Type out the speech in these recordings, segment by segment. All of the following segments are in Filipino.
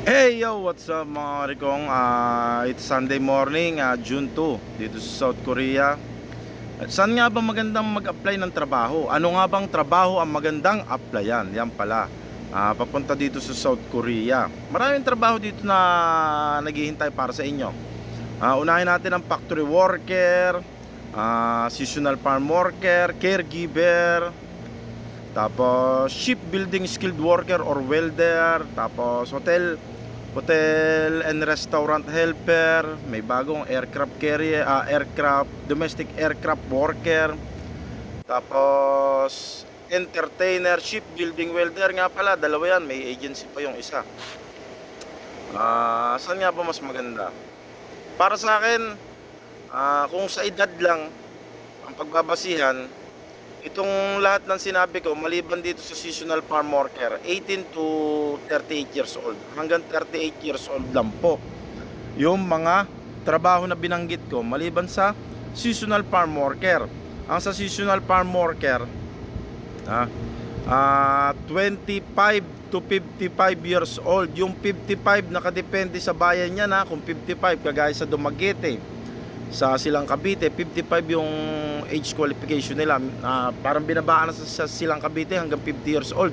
Hey yo, what's up mga Rikong? Ah, it's Sunday morning, ah, June 2, dito sa South Korea. At saan nga ba magandang mag-apply ng trabaho? Ano nga bang trabaho ang magandang applyan? Yan pala. Ah, papunta dito sa South Korea. Maraming trabaho dito na naghihintay para sa inyo. Ah, unahin natin ang factory worker, ah, seasonal farm worker, caregiver, tapos shipbuilding skilled worker or welder, tapos hotel hotel and restaurant helper, may bagong aircraft carrier, ah, aircraft domestic aircraft worker. Tapos entertainer, shipbuilding welder nga pala, dalawa yan, may agency pa yung isa. Ah, saan nga ba mas maganda? Para sa akin, ah, kung sa edad lang ang pagbabasihan, Itong lahat ng sinabi ko, maliban dito sa seasonal farm worker, 18 to 38 years old. Hanggang 38 years old lang po. Yung mga trabaho na binanggit ko, maliban sa seasonal farm worker. Ang sa seasonal farm worker, ha, ah 25 to 55 years old. Yung 55 nakadepende sa bayan niya na kung 55 kagaya sa Dumaguete sa Silang Cavite 55 yung age qualification nila. Ah, parang binabaan na sa, Silang Cavite hanggang 50 years old.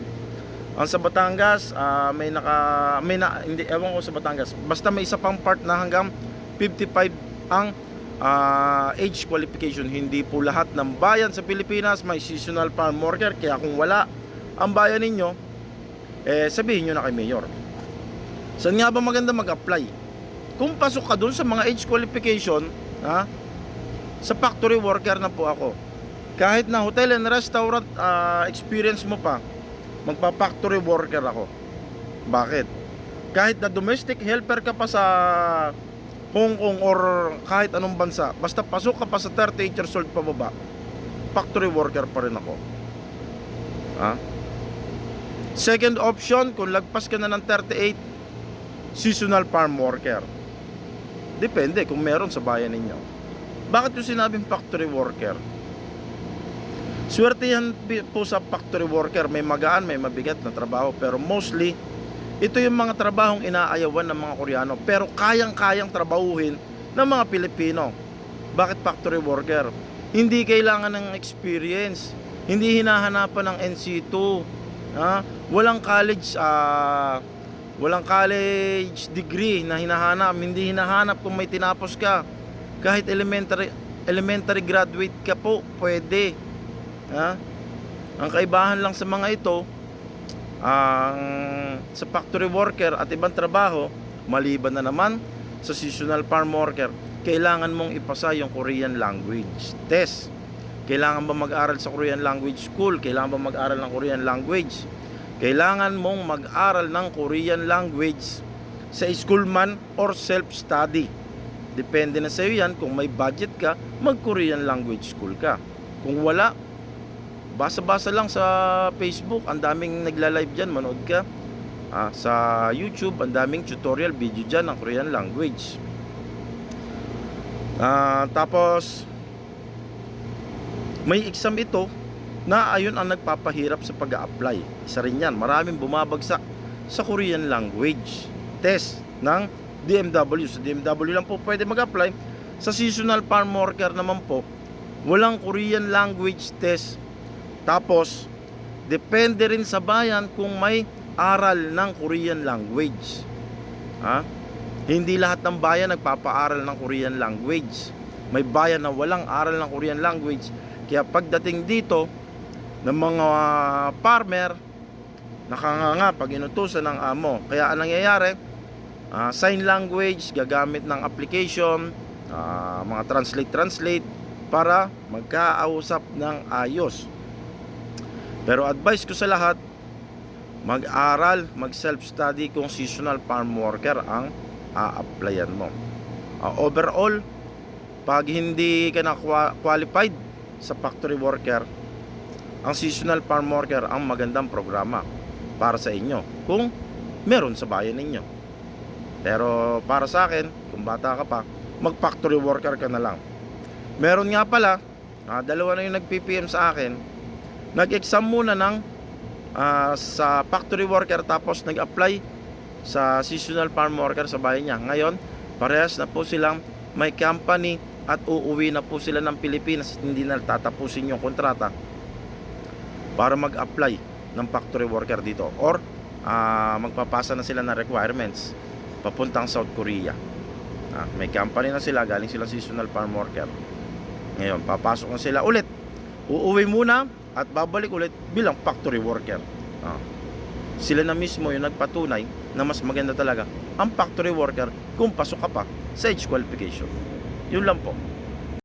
Ang sa Batangas ah, may naka may na, hindi ewan ko sa Batangas. Basta may isa pang part na hanggang 55 ang ah, age qualification. Hindi po lahat ng bayan sa Pilipinas may seasonal farm worker. Kaya kung wala ang bayan ninyo eh sabihin nyo na kay Mayor. Saan nga ba maganda mag-apply? Kung pasok ka dun sa mga age qualification ha? Sa factory worker na po ako. Kahit na hotel and restaurant ah, experience mo pa magpa-factory worker ako. Bakit? Kahit na domestic helper ka pa sa Hong Kong or kahit anong bansa basta pasok ka pa sa 38 years old pababa factory worker pa rin ako. Ha? Second option kung lagpas ka na ng 38 seasonal farm worker Depende kung meron sa bayan ninyo. Bakit yung sinabing factory worker? Swerte yan po sa factory worker. May magaan, may mabigat na trabaho. Pero mostly, ito yung mga trabahong inaayawan ng mga Koreano. Pero kayang-kayang trabahuhin ng mga Pilipino. Bakit factory worker? Hindi kailangan ng experience. Hindi hinahanapan ng NC2. Ha? Walang college ah walang college degree na hinahanap, hindi hinahanap kung may tinapos ka. Kahit elementary elementary graduate ka po, pwede. Ha? Ang kaibahan lang sa mga ito, ang sa factory worker at ibang trabaho, maliban na naman sa seasonal farm worker, kailangan mong ipasa yung Korean language test. Kailangan ba mag-aral sa Korean language school? Kailangan ba mag-aral ng Korean language? Kailangan mong mag-aral ng Korean language sa school man or self-study. Depende na sa iyo yan kung may budget ka, mag-Korean language school ka. Kung wala, basa-basa lang sa Facebook, ang daming nagla-live dyan, manood ka. Ah, sa YouTube, ang daming tutorial video dyan ng Korean language. Ah, tapos, may exam ito na ayun ang nagpapahirap sa pag apply Isa rin yan, maraming bumabagsak sa Korean language test ng DMW. Sa DMW lang po pwede mag-apply. Sa seasonal farm worker naman po, walang Korean language test. Tapos, depende rin sa bayan kung may aral ng Korean language. Ha? Hindi lahat ng bayan nagpapaaral ng Korean language. May bayan na walang aral ng Korean language. Kaya pagdating dito, ng mga farmer nakanganga pag inutusan ng amo. Kaya ang nangyayari ah, sign language gagamit ng application ah, mga translate translate para magkausap ng ayos. Pero advice ko sa lahat mag-aral mag self study kung seasonal farm worker ang a-applyan mo. Ah, overall pag hindi ka na qua- qualified sa factory worker ang seasonal farm worker ang magandang programa para sa inyo kung meron sa bayan ninyo. Pero para sa akin, kung bata ka pa, mag factory worker ka na lang. Meron nga pala, ah, dalawa na yung nag-PPM sa akin, nag-exam muna ng ah, sa factory worker tapos nag-apply sa seasonal farm worker sa bahay niya. Ngayon, parehas na po silang may company at uuwi na po sila ng Pilipinas hindi na tatapusin yung kontrata para mag-apply ng factory worker dito or ah, magpapasa na sila ng requirements papuntang South Korea. Ah, may company na sila, galing sila seasonal farm worker. Ngayon, papasok na sila ulit. Uuwi muna at babalik ulit bilang factory worker. Ah. Sila na mismo yung nagpatunay na mas maganda talaga ang factory worker kung pasok ka pa sa age qualification. Yun lang po.